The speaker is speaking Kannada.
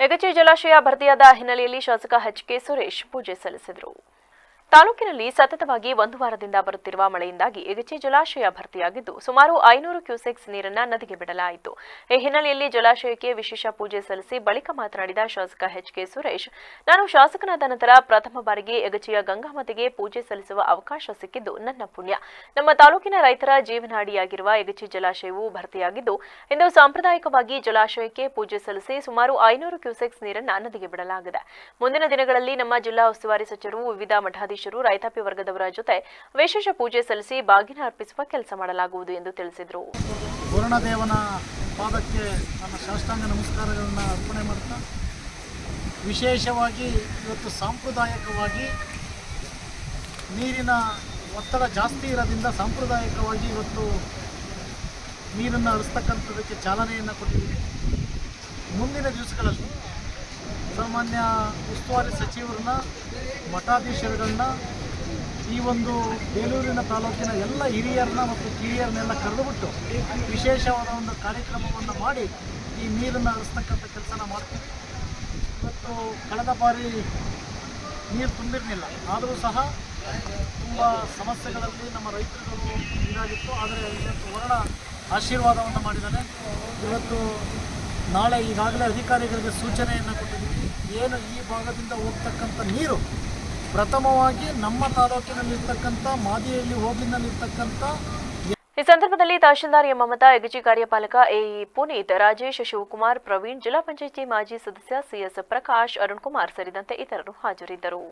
ಯಗಚಿ ಜಲಾಶಯ ಭರ್ತಿಯಾದ ಹಿನ್ನೆಲೆಯಲ್ಲಿ ಶಾಸಕ ಎಚ್ ಕೆ ಸುರೇಶ್ ಪೂಜೆ ಸಲ್ಲಿಸಿದರು. ತಾಲೂಕಿನಲ್ಲಿ ಸತತವಾಗಿ ಒಂದು ವಾರದಿಂದ ಬರುತ್ತಿರುವ ಮಳೆಯಿಂದಾಗಿ ಎಗಚಿ ಜಲಾಶಯ ಭರ್ತಿಯಾಗಿದ್ದು, ಸುಮಾರು ಐನೂರು ಕ್ಯೂಸೆಕ್ಸ್ ನೀರನ್ನ ನದಿಗೆ ಬಿಡಲಾಯಿತು. ಈ ಹಿನ್ನೆಲೆಯಲ್ಲಿ ಜಲಾಶಯಕ್ಕೆ ವಿಶೇಷ ಪೂಜೆ ಸಲ್ಲಿಸಿ ಬಳಿಕ ಮಾತನಾಡಿದ ಶಾಸಕ ಎಚ್ ಕೆ ಸುರೇಶ್, ನಾನು ಶಾಸಕನಾದ ನಂತರ ಪ್ರಥಮ ಬಾರಿಗೆ ಎಗಚಿಯ ಗಂಗಾಮತೆಗೆ ಪೂಜೆ ಸಲ್ಲಿಸುವ ಅವಕಾಶ ಸಿಕ್ಕಿದ್ದು ನನ್ನ ಪುಣ್ಯ. ನಮ್ಮ ತಾಲೂಕಿನ ರೈತರ ಜೀವನಾಡಿಯಾಗಿರುವ ಎಗಚಿ ಜಲಾಶಯವು ಭರ್ತಿಯಾಗಿದ್ದು, ಇಂದು ಸಾಂಪ್ರದಾಯಿಕವಾಗಿ ಜಲಾಶಯಕ್ಕೆ ಪೂಜೆ ಸಲ್ಲಿಸಿ ಸುಮಾರು ಐನೂರು ಕ್ಯೂಸೆಕ್ಸ್ ನೀರನ್ನ ನದಿಗೆ ಬಿಡಲಾಗಿದೆ. ಮುಂದಿನ ದಿನಗಳಲ್ಲಿ ನಮ್ಮ ಜಿಲ್ಲಾ ಉಸ್ತುವಾರಿ ಸಚಿವರು ವಿವಿಧ ಮಠಾಧೀಶರು ರೈತಾಪಿ ವರ್ಗದವರ ಜೊತೆ ವಿಶೇಷ ಪೂಜೆ ಸಲ್ಲಿಸಿ ಬಾಗಿನ ಅರ್ಪಿಸುವ ಕೆಲಸ ಮಾಡಲಾಗುವುದು ಎಂದು ತಿಳಿಸಿದರು. ವರುಣದೇವನ ಪಾದಕ್ಕೆ ನನ್ನ ಸಾಷ್ಟಾಂಗ ನಮಸ್ಕಾರಗಳನ್ನು ಅರ್ಪಣೆ ಮಾಡ್ತಾ, ವಿಶೇಷವಾಗಿ ಇವತ್ತು ಸಾಂಪ್ರದಾಯಿಕವಾಗಿ ನೀರಿನ ಒತ್ತಡ ಜಾಸ್ತಿ ಇರೋದ್ರಿಂದ ಸಾಂಪ್ರದಾಯಿಕವಾಗಿ ಇವತ್ತು ನೀರನ್ನು ಹರಿಸ್ತಕ್ಕಂಥದ್ದಕ್ಕೆ ಚಾಲನೆಯನ್ನು ಕೊಟ್ಟಿದ್ದೀವಿ. ಮುಂದಿನ ದಿವಸಗಳಲ್ಲಿ ಸಾಮಾನ್ಯ ಉಸ್ತುವಾರಿ ಸಚಿವರನ್ನ, ಮಠಾಧೀಶರುಗಳನ್ನ, ಈ ಒಂದು ಬೇಲೂರಿನ ತಾಲೂಕಿನ ಎಲ್ಲ ಹಿರಿಯರನ್ನ ಮತ್ತು ಕಿರಿಯರನ್ನೆಲ್ಲ ಕರೆದುಬಿಟ್ಟು ವಿಶೇಷವಾದ ಒಂದು ಕಾರ್ಯಕ್ರಮವನ್ನು ಮಾಡಿ ಈ ನೀರನ್ನು ಹರಿಸ್ತಕ್ಕಂಥ ಕೆಲಸನ ಮಾಡ್ತೀವಿ. ಇವತ್ತು ಕಳೆದ ಬಾರಿ ನೀರು ತುಂಬಿರಲಿಲ್ಲ. ಆದರೂ ಸಹ ತುಂಬ ಸಮಸ್ಯೆಗಳಲ್ಲಿ ನಮ್ಮ ರೈತರುಗಳು ಇದಾಗಿತ್ತು. ಆದರೆ ಇವತ್ತು ವರ್ಣ ಆಶೀರ್ವಾದವನ್ನು ಮಾಡಿದ್ದಾರೆ. ಇವತ್ತು ನಾಳೆ ಈಗಾಗಲೇ ಅಧಿಕಾರಿಗಳಿಗೆ ಸೂಚನೆಯನ್ನು ಕೊಟ್ಟಿದ್ದೀವಿ. ಏನು ಈ ಭಾಗದಿಂದ ಹೋಗ್ತಕ್ಕಂಥ ನೀರು ಪ್ರಥಮವಾಗಿ ನಮ್ಮ ತಾಲೂಕಿನಲ್ಲಿರ್ತಕ್ಕಂಥ ಮಾದಿಯಲ್ಲಿ ಹೋಗಿನಲ್ಲಿರ್ತಕ್ಕಂಥ ಈ ಸಂದರ್ಭದಲ್ಲಿ ತಹಶೀಲ್ದಾರ್ ಎಂ ಮಮತಾ ಯಗಜಿ ಕಾರ್ಯಪಾಲಕ ಎಇ ಪುನೀತ್, ರಾಜೇಶ್ ಶಿವಕುಮಾರ್, ಪ್ರವೀಣ್ ಜಿಲ್ಲಾ ಪಂಚಾಯಿತಿ ಮಾಜಿ ಸದಸ್ಯ ಸಿಎಸ್ ಪ್ರಕಾಶ್, ಅರುಣ್ ಕುಮಾರ್ ಸೇರಿದಂತೆ ಇತರರು ಹಾಜರಿದ್ದರು.